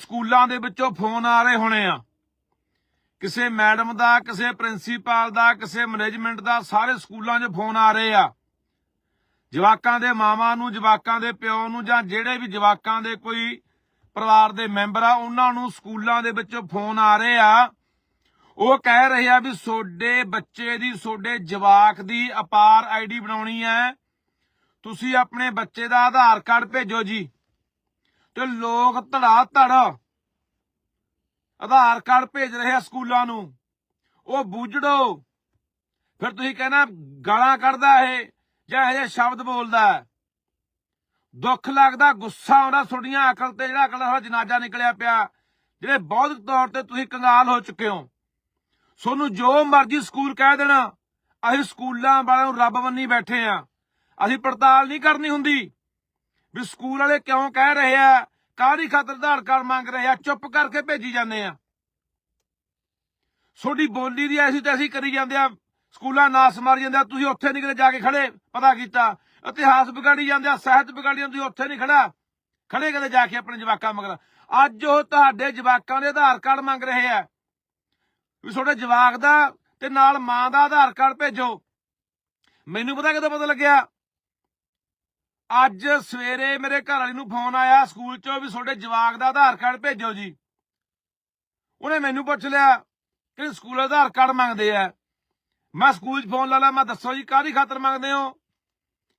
ਸਕੂਲਾਂ ਦੇ ਵਿੱਚੋਂ ਫੋਨ ਆ ਰਹੇ ਹੋਣੇ ਆ। ਕਿਸੇ ਮੈਡਮ ਦਾ, ਕਿਸੇ ਪ੍ਰਿੰਸੀਪਲ ਦਾ, ਕਿਸੇ ਮੈਨੇਜਮੈਂਟ ਦਾ ਸਾਰੇ ਸਕੂਲਾਂ 'ਚ ਫੋਨ ਆ ਰਹੇ ਆ। ਜਵਾਕਾਂ ਦੇ ਮਾਵਾਂ ਨੂੰ, ਜਵਾਕਾਂ ਦੇ ਪਿਓ ਨੂੰ ਜਾਂ ਜਿਹੜੇ ਵੀ ਜਵਾਕਾਂ ਦੇ ਕੋਈ ਪਰਿਵਾਰ ਦੇ ਮੈਂਬਰ ਆ, ਉਹਨਾਂ ਨੂੰ ਸਕੂਲਾਂ ਦੇ ਵਿੱਚੋਂ ਫੋਨ ਆ ਰਹੇ ਆ। ਉਹ ਕਹਿ ਰਹੇ ਆ ਵੀ ਤੁਹਾਡੇ ਬੱਚੇ ਦੀ ਤੁਹਾਡੇ ਜਵਾਕ ਦੀ ਅਪਾਰ ਆਈਡੀ ਬਣਾਉਣੀ ਹੈ। ਤੁਸੀਂ ਆਪਣੇ ਬੱਚੇ ਦਾ ਆਧਾਰ ਕਾਰਡ ਭੇਜੋ ਜੀ। ਤੇ ਲੋਕ ਧੜਾ ਧੜ ਆਧਾਰ ਕਾਰਡ ਭੇਜ ਰਹੇ ਆ ਸਕੂਲਾਂ ਨੂੰ। ਉਹ ਬੂਝੜੋ। ਫਿਰ ਤੁਸੀਂ ਕਹਿਣਾ ਗਾਲਾਂ ਕੱਢਦਾ ਇਹ, ਜਾਂ ਇਹ ਜਿਹੇ ਸ਼ਬਦ ਬੋਲਦਾ ਹੈ। ਦੁੱਖ ਲੱਗਦਾ, ਗੁੱਸਾ ਆਉਂਦਾ, ਤੁਹਾਡੀਆਂ ਅਕਲ ਤੇ ਜਿਹੜਾ ਅਕਲ ਦਾ ਜਨਾਜ਼ਾ ਨਿਕਲਿਆ ਪਿਆ। ਜਿਹੜੇ ਬੌਧਿਕ ਤੌਰ ਤੇ ਤੁਸੀਂ ਕੰਗਾਲ ਹੋ ਚੁੱਕੇ ਹੋ। ਤੁਹਾਨੂੰ ਜੋ ਮਰਜ਼ੀ ਸਕੂਲ ਕਹਿ ਦੇਣਾ, ਅਸੀਂ ਸਕੂਲਾਂ ਵਾਲਿਆਂ ਨੂੰ ਰੱਬ ਬੰਨੀ ਬੈਠੇ ਆ। ਅਸੀਂ ਪੜਤਾਲ ਨਹੀਂ ਕਰਨੀ ਹੁੰਦੀ। ਵੀ ਸਕੂਲ ਵਾਲੇ ਕਿਉਂ ਕਹਿ ਰਹੇ ਆ? ਕਾਹਦੀ ਖਾਤਰ ਆਧਾਰ ਕਾਰਡ ਮੰਗ ਰਹੇ ਆ? ਚੁੱਪ ਕਰਕੇ ਭੇਜੀ ਜਾਂਦੇ ਆ। ਤੁਹਾਡੀ ਬੋਲੀ ਦੀ ਐਸੀ ਤੈਸੀ ਕਰੀ ਜਾਂਦੇ ਆ, ਸਕੂਲਾਂ ਨਾਸ ਮਾਰੀ ਜਾਂਦੇ ਆ, ਤੁਸੀਂ ਉੱਥੇ ਨਹੀਂ ਕਿਤੇ ਜਾ ਕੇ ਖੜੇ, ਪਤਾ ਕੀਤਾ। ਇਤਿਹਾਸ ਵਿਗਾੜੀ ਜਾਂਦੇ ਆ, ਸਾਹਿਤ ਵਿਗਾੜੀ ਜਾਂਦੇ, ਤੁਸੀਂ ਉੱਥੇ ਨਹੀਂ ਖੜਾ। ਖੜੇ ਕਦੇ ਜਾ ਕੇ ਆਪਣੇ ਜਵਾਕਾਂ ਮਗਰ? ਅੱਜ ਉਹ ਤੁਹਾਡੇ ਜਵਾਕਾਂ ਦੇ ਆਧਾਰ ਕਾਰਡ ਮੰਗ ਰਹੇ ਆ। ਵੀ ਤੁਹਾਡੇ ਜਵਾਕ ਦਾ ਤੇ ਨਾਲ ਮਾਂ ਦਾ ਆਧਾਰ ਕਾਰਡ ਭੇਜੋ। ਮੈਨੂੰ ਪਤਾ ਕਿਦੋਂ ਪਤਾ ਲੱਗਿਆ? ਅੱਜ ਸਵੇਰੇ ਮੇਰੇ ਘਰ ਵਾਲੀ ਨੂੰ ਫੋਨ ਆਇਆ ਸਕੂਲ ਚੋਂ ਵੀ ਤੁਹਾਡੇ ਜਵਾਕ ਦਾ ਆਧਾਰ ਕਾਰਡ ਭੇਜੋ ਜੀ। ਉਹਨੇ ਮੈਨੂੰ ਪੁੱਛ ਲਿਆ ਕਿ ਸਕੂਲ ਆਧਾਰ ਕਾਰਡ ਮੰਗਦੇ ਆ। ਮੈਂ ਸਕੂਲ 'ਚ ਫੋਨ ਲਾ ਲਾ, ਮੈਂ ਦੱਸੋ ਜੀ, ਕਾਹਦੀ ਖਾਤਰ ਮੰਗਦੇ ਹੋ?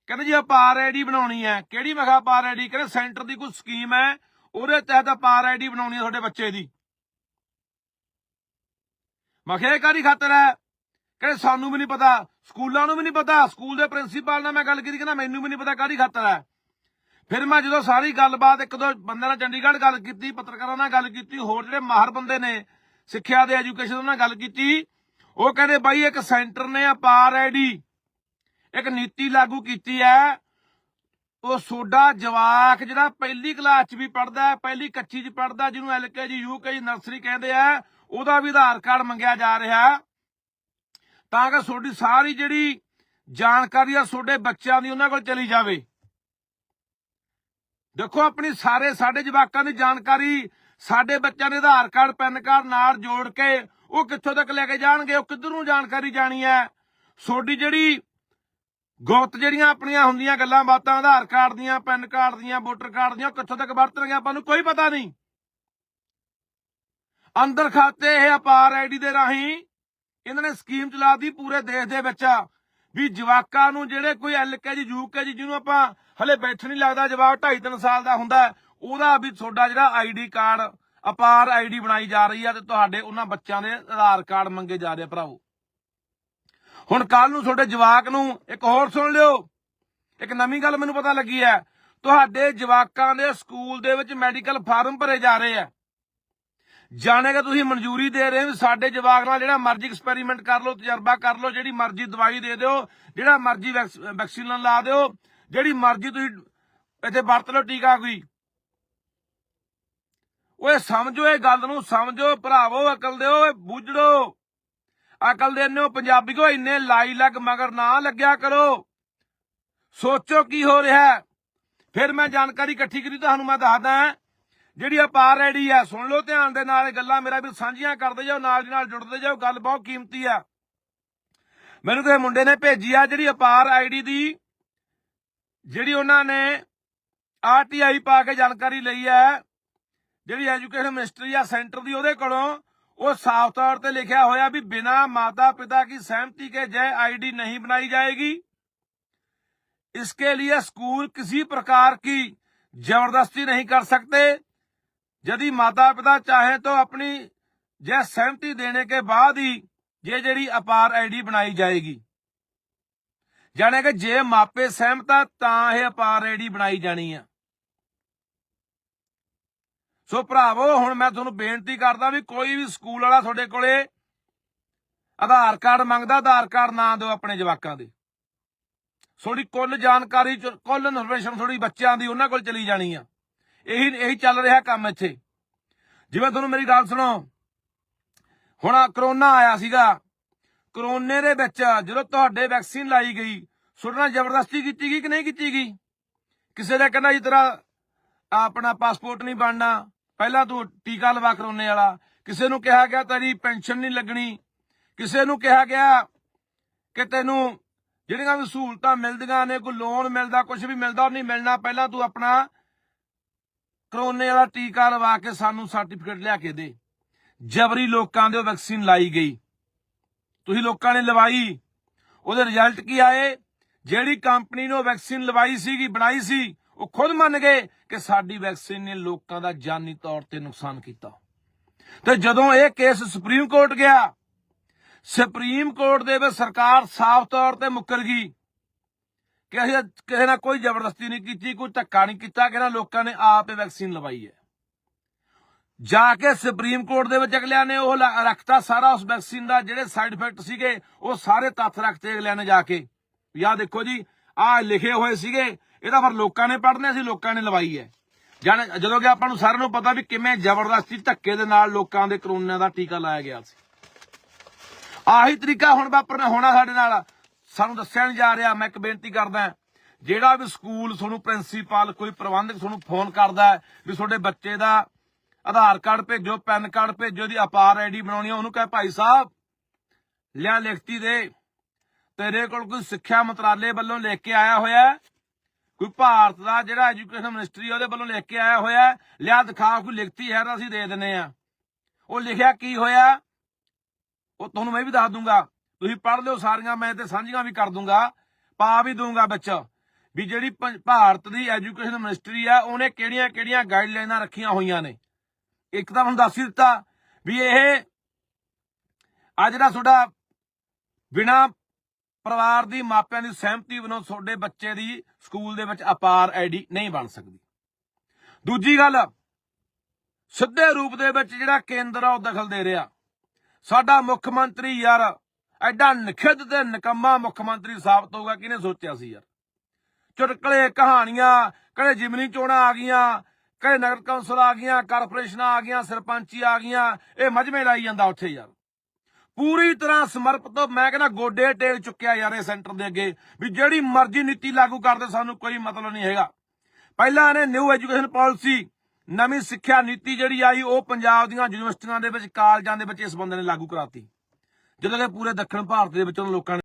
ਕਹਿੰਦੇ ਜੀ ਅਪਾਰ ਆਈਡੀ ਬਣਾਉਣੀ ਹੈ। ਕਿਹੜੀ? ਮਖਾ ਕਿਹਾ ਅਪਾਰ ਆਈਡੀ ਕਹਿੰਦੇ ਸੈਂਟਰ ਦੀ ਕੋਈ ਸਕੀਮ ਹੈ, ਉਹਦੇ ਤਹਿਤ ਅਪਾਰ ਆਈਡੀ ਬਣਾਉਣੀ ਹੈ ਤੁਹਾਡੇ ਬੱਚੇ ਦੀ। ਮਖੇ ਕਿਹਾ ਕਾਹਦੀ ਖਾਤਰ ਹੈ? ਕਹਿੰਦੇ ਸਾਨੂੰ ਵੀ ਨਹੀਂ ਪਤਾ, ਸਕੂਲਾਂ ਨੂੰ ਵੀ ਨਹੀਂ ਪਤਾ, ਸਕੂਲ ਦੇ ਪ੍ਰਿੰਸੀਪਲ ਨਾਲ ਮੈਂ ਗੱਲ ਕੀਤੀ, ਕਹਿੰਦਾ ਮੈਨੂੰ ਵੀ ਨਹੀਂ ਪਤਾ ਕਾਹਦੀ ਖਾਤਰ ਹੈ। ਫਿਰ ਮੈਂ ਜਦੋਂ ਸਾਰੀ ਗੱਲਬਾਤ, ਇੱਕ ਦੋ ਬੰਦੇ ਨਾਲ ਚੰਡੀਗੜ੍ਹ ਗੱਲ ਕੀਤੀ, ਪੱਤਰਕਾਰਾਂ ਨਾਲ ਗੱਲ ਕੀਤੀ, ਹੋਰ ਜਿਹੜੇ ਮਾਹਰ ਬੰਦੇ ਨੇ, ਸਿੱਖਿਆ ਦੇ, ਐਜੂਕੇਸ਼ਨ ਨਾਲ ਗੱਲ ਕੀਤੀ, ਉਹ ਕਹਿੰਦੇ ਬਾਈ ਇੱਕ ਸੈਂਟਰ ਨੇ ਅਪਾਰ ਆਈਡੀ ਇੱਕ ਨੀਤੀ ਲਾਗੂ ਕੀਤੀ ਹੈ। ਉਹ ਸੋਡਾ ਜਵਾਕ ਜਿਹੜਾ ਪਹਿਲੀ ਕਲਾਸ ਚ ਵੀ ਪੜਦਾ ਹੈ, ਪਹਿਲੀ ਕੱਚੀ ਚ ਪੜਦਾ ਜਿਹਨੂੰ ਐਲਕੇਜੀ ਯੂਕੇਜੀ ਨਰਸਰੀ ਕਹਿੰਦੇ ਆ, ਉਹਦਾ ਵੀ ਆਧਾਰ ਕਾਰਡ ਮੰਗਿਆ ਜਾ ਰਿਹਾ। ਤਾਂ ਕਿ ਤੁਹਾਡੀ ਸਾਰੀ ਜਿਹੜੀ ਜਾਣਕਾਰੀ ਆ ਤੁਹਾਡੇ ਬੱਚਿਆਂ ਦੀ ਉਹਨਾਂ ਕੋਲ ਚਲੀ ਜਾਵੇ। ਦੇਖੋ, ਆਪਣੀ ਸਾਰੇ ਸਾਡੇ ਜਵਾਕਾਂ ਦੀ ਜਾਣਕਾਰੀ, ਸਾਡੇ ਬੱਚਿਆਂ ਦੇ ਆਧਾਰ ਕਾਰਡ, ਪੈਨ ਕਾਰਡ ਨਾਲ ਜੋੜ ਕੇ ਉਹ ਕਿੱਥੋਂ ਤੱਕ ਲੈ ਕੇ ਜਾਣਗੇ, ਉਹ ਕਿੱਧਰ ਨੂੰ ਜਾਣਕਾਰੀ ਜਾਣੀ ਹੈ। ਤੁਹਾਡੀ ਜਿਹੜੀ ਗੁਪਤ ਜਿਹੜੀਆਂ ਆਪਣੀਆਂ ਹੁੰਦੀਆਂ ਗੱਲਾਂ ਬਾਤਾਂ, ਆਧਾਰ ਕਾਰਡ ਦੀਆਂ, ਪੈਨ ਕਾਰਡ ਦੀਆਂ, ਵੋਟਰ ਕਾਰਡ ਦੀਆਂ, ਉਹ ਕਿੱਥੋਂ ਤੱਕ ਵਰਤਣਗੇ ਆਪਾਂ ਨੂੰ ਕੋਈ ਪਤਾ ਨਹੀਂ। ਅੰਦਰ ਖਾਤੇ ਇਹ ਅਪਾਰ ਆਈਡੀ ਦੇ ਰਾਹੀਂ ਇਹਨਾਂ ਨੇ ਸਕੀਮ ਚਲਾਤੀ ਪੂਰੇ ਦੇਸ਼ ਦੇ ਵਿੱਚ ਵੀ ਜਵਾਕਾਂ ਨੂੰ ਜਿਹੜੇ ਕੋਈ ਐਲਕੇਜੀ ਯੂਕੇਜੀ ਜਿਹਨੂੰ ਆਪਾਂ ਹਲੇ ਬੈਠ ਨਹੀਂ ਲੱਗਦਾ ਜਵਾਕ 2.5 3 ਸਾਲ ਦਾ ਹੁੰਦਾ ਹੈ, ਉਹਦਾ ਵੀ ਤੁਹਾਡਾ ਜਿਹੜਾ ਆਈਡੀ ਕਾਰਡ ਅਪਾਰ ਆਈਡੀ ਬਣਾਈ ਜਾ ਰਹੀ ਆ ਤੇ ਤੁਹਾਡੇ ਉਹਨਾਂ ਬੱਚਿਆਂ ਦੇ ਆਧਾਰ ਕਾਰਡ ਮੰਗੇ ਜਾ ਰਹੇ ਭਰਾਵੋ। ਹੁਣ ਕੱਲ ਨੂੰ ਤੁਹਾਡੇ ਜਵਾਕ ਨੂੰ ਇੱਕ ਹੋਰ ਸੁਣ ਲਿਓ। ਇੱਕ ਨਵੀਂ ਗੱਲ ਮੈਨੂੰ ਪਤਾ ਲੱਗੀ ਹੈ ਤੁਹਾਡੇ ਜਵਾਕਾਂ ਦੇ ਸਕੂਲ ਦੇ ਵਿੱਚ ਮੈਡੀਕਲ ਫਾਰਮ ਭਰੇ ਜਾ ਰਹੇ ਆ। ਜਾਣੇ ਕਿ ਤੁਸੀਂ ਮਨਜ਼ੂਰੀ ਦੇ ਰਹੇ ਹੋ ਸਾਡੇ ਜਵਾਕ ਨਾਲ ਜਿਹੜਾ ਮਰਜ਼ੀ ਐਕਸਪੈਰੀਮੈਂਟ ਕਰ ਲਓ, ਤਜਰਬਾ ਕਰ ਲਓ, ਜਿਹੜੀ ਮਰਜ਼ੀ ਦਵਾਈ ਦੇ ਦਿਓ, ਜਿਹੜਾ ਮਰਜ਼ੀ ਵੈਕਸੀਨ ਲਾ ਦਿਓ, ਜਿਹੜੀ ਮਰਜ਼ੀ ਤੁਸੀਂ ਇੱਥੇ ਵਰਤ ਲਓ ਟੀਕਾ ਕੋਈ। ਓਏ ਸਮਝੋ ਇਹ ਗੱਲ ਨੂੰ, ਸਮਝੋ, ਭਰਾਵੋ, ਅਕਲ ਦਿਓ, ਓਏ ਬੁੱਝੜੋ। ਅਕਲ ਦੇ ਨੋ ਪੰਜਾਬੀ ਕੋ ਇੰਨੇ ਲਾਈ ਲੱਗ ਮਗਰ ਨਾ ਲੱਗਿਆ ਕਰੋ। ਸੋਚੋ ਕੀ ਹੋ ਰਿਹਾ। ਫਿਰ ਮੈਂ ਜਾਣਕਾਰੀ ਇਕੱਠੀ ਕਰੀ, ਤੁਹਾਨੂੰ ਮੈਂ ਦੱਸਦਾ ਜਿਹੜੀ ਅਪਾਰ ਆਈਡੀ ਆ ਸੁਣ ਲਓ ਧਿਆਨ ਦੇ ਨਾਲ ਇਹ ਗੱਲਾਂ ਮੇਰਾ ਵੀ ਸਾਂਝੀਆਂ ਕਰਦੇ ਜਾਓ ਨਾਲ ਦੀ ਨਾਲ ਜੁੜਦੇ ਜਾਓ ਗੱਲ ਬਹੁਤ ਕੀਮਤੀ ਆ ਮੈਨੂੰ ਕਿਸੇ ਮੁੰਡੇ ਨੇ ਭੇਜੀ ਆ ਜਿਹੜੀ ਅਪਾਰ ਆਈਡੀ ਦੀ ਜਿਹੜੀ ਉਹਨਾਂ ਨੇ ਆਰਟੀਆਈ ਪਾ ਕੇ ਜਾਣਕਾਰੀ ਲਈ ਹੈ ਜਿਹੜੀ ਐਜੂਕੇਸ਼ਨ ਮਿਨਿਸਟਰੀ ਆ ਸੈਂਟਰ ਦੀ ਉਹਦੇ ਕੋਲੋਂ ਉਹ ਸਾਫ਼ ਤੌਰ ਤੇ ਲਿਖਿਆ ਹੋਇਆ ਵੀ ਬਿਨਾ ਮਾਤਾ पिता की सहमति के जय आईडी नहीं बनाई जाएगी इसके लिए स्कूल किसी प्रकार की जबरदस्ती नहीं कर सकते यदि माता पिता चाहे तो अपनी जय सहमति देने के बाद ही ये ਜਿਹੜੀ ਅਪਾਰ ਆਈਡੀ ਬਣਾਈ ਜਾਏਗੀ ਜਾਣੇ ਕਿ ਜੇ ਮਾਪੇ ਸਹਿਮਤ ਆ ਤਾਂ ਇਹ ਅਪਾਰ ਆਈਡੀ ਬਣਾਈ ਜਾਣੀ ਆ ਸੋ ਭਰਾਵੋ ਹੁਣ ਮੈਂ ਤੁਹਾਨੂੰ ਬੇਨਤੀ ਕਰਦਾ ਵੀ ਕੋਈ ਵੀ ਸਕੂਲ ਵਾਲਾ ਤੁਹਾਡੇ ਕੋਲੇ ਆਧਾਰ ਕਾਰਡ ਮੰਗਦਾ ਆਧਾਰ ਕਾਰਡ ਨਾ ਦਿਓ ਆਪਣੇ ਜਵਾਕਾਂ ਦੇ ਤੁਹਾਡੀ ਕੁੱਲ ਜਾਣਕਾਰੀ ਚ- ਕੁੱਲ ਇਨਫੋਰਮੇਸ਼ਨ ਤੁਹਾਡੀ ਬੱਚਿਆਂ ਦੀ ਉਹਨਾਂ ਕੋਲ ਚਲੀ ਜਾਣੀ ਆ ਇਹੀ ਇਹੀ ਚੱਲ ਰਿਹਾ ਕੰਮ ਇੱਥੇ। ਜਿਵੇਂ ਤੁਹਾਨੂੰ ਮੇਰੀ ਗੱਲ ਸੁਣੋ। ਹੁਣ ਆਹ ਕਰੋਨਾ ਆਇਆ ਸੀਗਾ। ਕਰੋਨੇ ਦੇ ਵਿੱਚ ਜਦੋਂ ਤੁਹਾਡੇ ਵੈਕਸੀਨ ਲਾਈ ਗਈ ਤੁਹਾਡੇ ਜ਼ਬਰਦਸਤੀ ਕੀਤੀ ਗਈ ਕਿ ਨਹੀਂ ਕੀਤੀ ਗਈ? ਕਿਸੇ ਦਾ ਕਹਿੰਦਾ ਜੀ ਤੇਰਾ ਆਪਣਾ ਪਾਸਪੋਰਟ ਨਹੀਂ ਬਣਨਾ। ਪਹਿਲਾਂ ਤੂੰ ਟੀਕਾ ਲਵਾ ਕਰੋਨੇ ਵਾਲਾ। ਕਿਸੇ ਨੂੰ ਕਿਹਾ ਗਿਆ ਤੇਰੀ ਪੈਨਸ਼ਨ ਨਹੀਂ ਲੱਗਣੀ। ਕਿਸੇ ਨੂੰ ਕਿਹਾ ਗਿਆ ਕਿ ਤੈਨੂੰ ਜਿਹੜੀਆਂ ਵੀ ਸਹੂਲਤਾਂ ਮਿਲਦੀਆਂ ਨੇ, ਕੋਈ ਲੋਨ ਮਿਲਦਾ ਕੁਝ ਵੀ ਮਿਲਦਾ, ਉਹ ਨਹੀਂ ਮਿਲਣਾ। ਪਹਿਲਾਂ ਤੂੰ ਆਪਣਾ ਕਰੋਨੇ ਵਾਲਾ ਟੀਕਾ ਲਵਾ ਕੇ ਸਾਨੂੰ ਸਰਟੀਫਿਕੇਟ ਲਿਆ ਕੇ ਦੇ। ਜਬਰੀ ਲੋਕਾਂ ਦੇ ਉਹ ਵੈਕਸੀਨ ਲਾਈ ਗਈ। ਤੁਸੀਂ ਲੋਕਾਂ ਨੇ ਲਵਾਈ। ਉਹਦੇ ਰਿਜ਼ਲਟ ਕੀ ਆਏ? ਜਿਹੜੀ ਕੰਪਨੀ ਨੇ ਉਹ ਵੈਕਸੀਨ ਲਵਾਈ ਸੀਗੀ, ਬਣਾਈ ਸੀ, ਉਹ ਖੁਦ ਮੰਨ ਗਏ ਕਿ ਸਾਡੀ ਵੈਕਸੀਨ ਨੇ ਲੋਕਾਂ ਦਾ ਜਾਨੀ ਤੌਰ ਤੇ ਨੁਕਸਾਨ ਕੀਤਾ। ਤੇ ਜਦੋਂ ਇਹ ਕੇਸ ਸੁਪਰੀਮ ਕੋਰਟ ਗਿਆ, ਸੁਪਰੀਮ ਕੋਰਟ ਦੇ ਵਿੱਚ ਸਰਕਾਰ ਸਾਫ਼ ਤੌਰ ਤੇ ਮੁੱਕਰ ਗਈ। ਕਿ ਅਸੀਂ ਕਿਸੇ ਨਾਲ ਕੋਈ ਜ਼ਬਰਦਸਤੀ ਨਹੀਂ ਕੀਤੀ, ਕੋਈ ਧੱਕਾ ਨਹੀਂ ਕੀਤਾ ਕਿ ਲੋਕਾਂ ਨੇ ਆਪ ਇਹ ਵੈਕਸੀਨ ਲਵਾਈ ਹੈ। ਜਾ ਕੇ ਸੁਪਰੀਮ ਕੋਰਟ ਦੇ ਵਿੱਚ ਅਗਲਿਆਂ ਨੇ ਉਹ ਰੱਖਤਾ ਸਾਰਾ ਉਸ ਵੈਕਸੀਨ ਦਾ, ਜਿਹੜੇ ਸਾਈਡ ਇਫੈਕਟ ਸੀਗੇ, ਉਹ ਸਾਰੇ ਤੱਥ ਰੱਖਤੇ ਅਗਲਿਆਂ ਨੇ ਜਾ ਕੇ। ਵੀ ਦੇਖੋ ਜੀ, ਆਹ ਲਿਖੇ ਹੋਏ ਸੀਗੇ ਇਹਦਾ ਫਿਰ ਲੋਕਾਂ ਨੇ ਪੜ੍ਹਨੇ ਸੀ ਲੋਕਾਂ ਨੇ ਲਵਾਈ ਹੈ। ਜਾਣ ਜਦੋਂ ਕਿ ਆਪਾਂ ਨੂੰ ਸਾਰਿਆਂ ਨੂੰ ਪਤਾ ਵੀ ਕਿਵੇਂ ਜ਼ਬਰਦਸਤੀ ਧੱਕੇ ਦੇ ਨਾਲ ਲੋਕਾਂ ਦੇ ਕਰੋਨਾ ਦਾ ਟੀਕਾ ਲਾਇਆ ਗਿਆ ਸੀ। ਆਹੀ ਤਰੀਕਾ ਹੁਣ ਵਾਪਰਨਾ ਹੋਣਾ ਸਾਡੇ ਨਾਲ। ਸਾਨੂੰ ਦੱਸਿਆ ਨਹੀਂ ਜਾ ਰਿਹਾ, ਮੈਂ ਇੱਕ ਬੇਨਤੀ ਕਰਦਾ ਜਿਹੜਾ ਵੀ ਸਕੂਲ ਤੁਹਾਨੂੰ ਪ੍ਰਿੰਸੀਪਲ, ਕੋਈ ਪ੍ਰਬੰਧਕ ਤੁਹਾਨੂੰ ਫੋਨ ਕਰਦਾ ਵੀ ਤੁਹਾਡੇ ਬੱਚੇ ਦਾ ਆਧਾਰ ਕਾਰਡ ਭੇਜੋ, ਪੈਨ ਕਾਰਡ ਭੇਜੋ ਦੀ ਅਪਾਰ ਆਈਡੀ ਬਣਾਉਣੀ ਹੈ ਉਹਨੂੰ ਕਹੇ ਭਾਈ ਸਾਹਿਬ, ਲਿਆ ਲਿਖਤੀ ਦੇ। ਤੇਰੇ ਕੋਲ ਕੋਈ ਸਿੱਖਿਆ ਮੰਤਰਾਲੇ ਵੱਲੋਂ ਲਿਖ ਕੇ ਆਇਆ ਹੋਇਆ ਕੋਈ ਭਾਰਤ ਦਾ ਜਿਹੜਾ ਐਜੂਕੇਸ਼ਨ ਮਿਨਿਸਟਰੀ ਉਹਦੇ ਵੱਲੋਂ ਲਿਖ ਕੇ ਆਇਆ ਹੋਇਆ ਲਿਆ ਦਿਖਾ, ਕੋਈ ਲਿਖਤੀ ਹੈ ਤਾਂ ਅਸੀਂ ਦੇ ਦਿੰਨੇ ਆ ਉਹ ਲਿਖਿਆ ਕੀ ਹੋਇਆ? ਉਹ ਤੁਹਾਨੂੰ ਮੈਂ ਵੀ ਦੱਸ ਦੂੰਗਾ। ਤੁਸੀਂ ਪੜ੍ਹ ਲਿਓ ਸਾਰੀਆਂ, ਮੈਂ ਤੇ ਸਾਂਝੀਆਂ ਵੀ ਕਰ ਦੂੰਗਾ, ਪਾ ਵੀ ਦੂੰਗਾ ਵਿੱਚ, ਵੀ ਜਿਹੜੀ ਭਾਰਤ ਦੀ ਐਜੂਕੇਸ਼ਨ ਮਿਨਿਸਟਰੀ ਆ, ਉਹਨੇ ਕਿਹੜੀਆਂ ਕਿਹੜੀਆਂ ਗਾਈਡਲਾਈਨਾਂ ਰੱਖੀਆਂ ਹੋਈਆਂ ਨੇ। ਇੱਕ ਤਾਂ ਹੁਣ ਦੱਸ ਹੀ ਦਿੱਤਾ ਵੀ ਇਹ ਆ ਜਿਹੜਾ ਤੁਹਾਡਾ ਬਿਨਾ ਪਰਿਵਾਰ ਦੀ ਮਾਪਿਆਂ ਦੀ ਸਹਿਮਤੀ ਬਿਨੋਂ ਤੁਹਾਡੇ ਬੱਚੇ ਦੀ ਸਕੂਲ ਦੇ ਵਿੱਚ ਅਪਾਰ ਆਈਡੀ ਨਹੀਂ ਬਣ ਸਕਦੀ। ਦੂਜੀ ਗੱਲ, ਸਿੱਧੇ ਰੂਪ ਦੇ ਵਿੱਚ ਜਿਹੜਾ ਕੇਂਦਰ ਆ ਉਹ ਦਖਲ ਦੇ ਰਿਹਾ। ਸਾਡਾ ਮੁੱਖ ਮੰਤਰੀ ਯਾਰ ਐਡਾ ਨਖਿੱਧ ਤੇ ਨਕੰਮਾ ਮੁੱਖ ਮੰਤਰੀ ਸਾਬਤ ਹੋਊਗਾ, ਕਿਹਨੇ ਸੋਚਿਆ ਸੀ ਯਾਰ? ਚੁਟਕਲੇ ਕਹਾਣੀਆਂ ਕਦੇ ਜਿਮਨੀ ਚੋਣਾਂ ਆ ਗਈਆਂ ਕਦੇ ਨਗਰ ਕੌਂਸਲ ਆ ਗਈਆਂ, ਕਾਰਪੋਰੇਸ਼ਨਾਂ ਆ ਗਈਆਂ, ਸਰਪੰਚੀ ਆ ਗਈਆਂ, ਇਹ ਮਜਮੇ ਲਾਈ ਜਾਂਦਾ ਉੱਥੇ ਯਾਰ। ਪੂਰੀ ਤਰ੍ਹਾਂ ਸਮਰਪਿਤ, ਮੈਂ ਕਹਿੰਦਾ ਗੋਡੇ ਟੇਕ ਚੁੱਕਿਆ ਯਾਰ ਇਹ ਸੈਂਟਰ ਦੇ ਅੱਗੇ, ਵੀ ਜਿਹੜੀ ਮਰਜ਼ੀ ਨੀਤੀ ਲਾਗੂ ਕਰਦੇ, ਸਾਨੂੰ ਕੋਈ ਮਤਲਬ ਨਹੀਂ ਹੈਗਾ। ਪਹਿਲਾਂ ਇਹਨੇ ਨਿਊ ਐਜੂਕੇਸ਼ਨ ਪਾਲਿਸੀ ਨਵੀਂ ਸਿੱਖਿਆ ਨੀਤੀ ਜਿਹੜੀ ਆਈ, ਉਹ ਪੰਜਾਬ ਦੀਆਂ ਯੂਨੀਵਰਸਿਟੀਆਂ ਦੇ ਵਿੱਚ, ਕਾਲਜਾਂ ਦੇ ਵਿੱਚ ਇਸ ਬੰਦੇ ਨੇ ਲਾਗੂ ਕਰਾਤੀ। ਜਦੋਂ ਕਿ ਪੂਰੇ ਦੱਖਣ ਭਾਰਤ ਦੇ ਵਿੱਚ ਉਹਨਾਂ ਲੋਕਾਂ ਨੇ